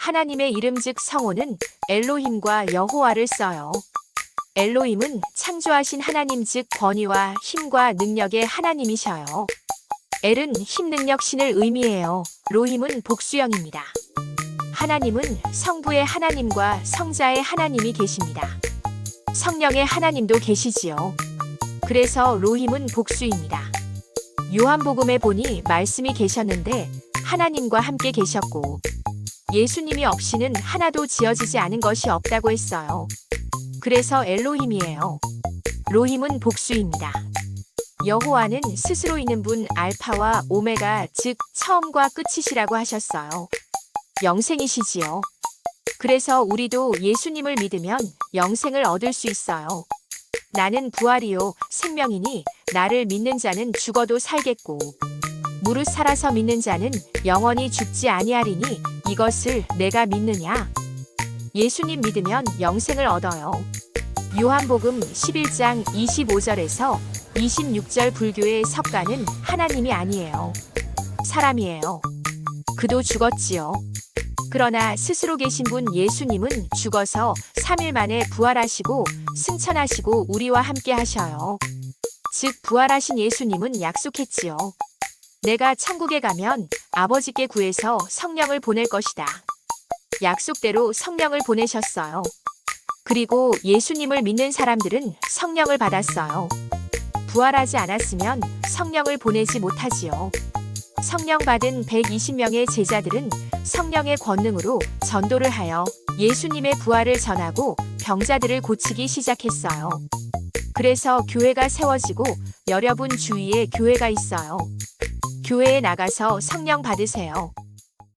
하나님의 이름 즉 성호는 엘로힘과 여호와를 써요. 엘로힘은 창조하신 하나님 즉 권위와 힘과 능력의 하나님이셔요. 엘은 힘 능력 신을 의미해요. 로힘은 복수형입니다. 하나님은 성부의 하나님과 성자의 하나님이 계십니다. 성령의 하나님도 계시지요. 그래서 로힘은 복수입니다. 요한복음에 보니 말씀이 계셨는데 하나님과 함께 계셨고 예수님이 없이는 하나도 지어지지 않은 것이 없다고 했어요. 그래서 엘로힘이에요. 로힘은 복수입니다. 여호와는 스스로 있는 분 알파와 오메가 즉 처음과 끝이시라고 하셨어요. 영생이시지요. 그래서 우리도 예수님을 믿으면 영생을 얻을 수 있어요. 나는 부활이요 생명이니 나를 믿는 자는 죽어도 살겠고 무릇 살아서 믿는 자는 영원히 죽지 아니하리니 이것을 내가 믿느냐 예수님 믿으면 영생을 얻어요. 요한복음 11장 25절에서 26절 불교의 석가는 하나님이 아니에요. 사람이에요. 그도 죽었지요. 그러나 스스로 계신 분 예수님은 죽어서 3일 만에 부활하시고 승천하시고 우리와 함께 하셔요. 즉 부활하신 예수님은 약속했지요. 내가 천국에 가면 아버지께 구해서 성령을 보낼 것이다. 약속대로 성령을 보내셨어요. 그리고 예수님을 믿는 사람들은 성령을 받았어요. 부활하지 않았으면 성령을 보내지 못하지요. 성령 받은 120명의 제자들은 성령의 권능으로 전도를 하여 예수님의 부활을 전하고 병자들을 고치기 시작했어요. 그래서 교회가 세워지고 여러분 주위에 교회가 있어요. 교회에 나가서 성령 받으세요.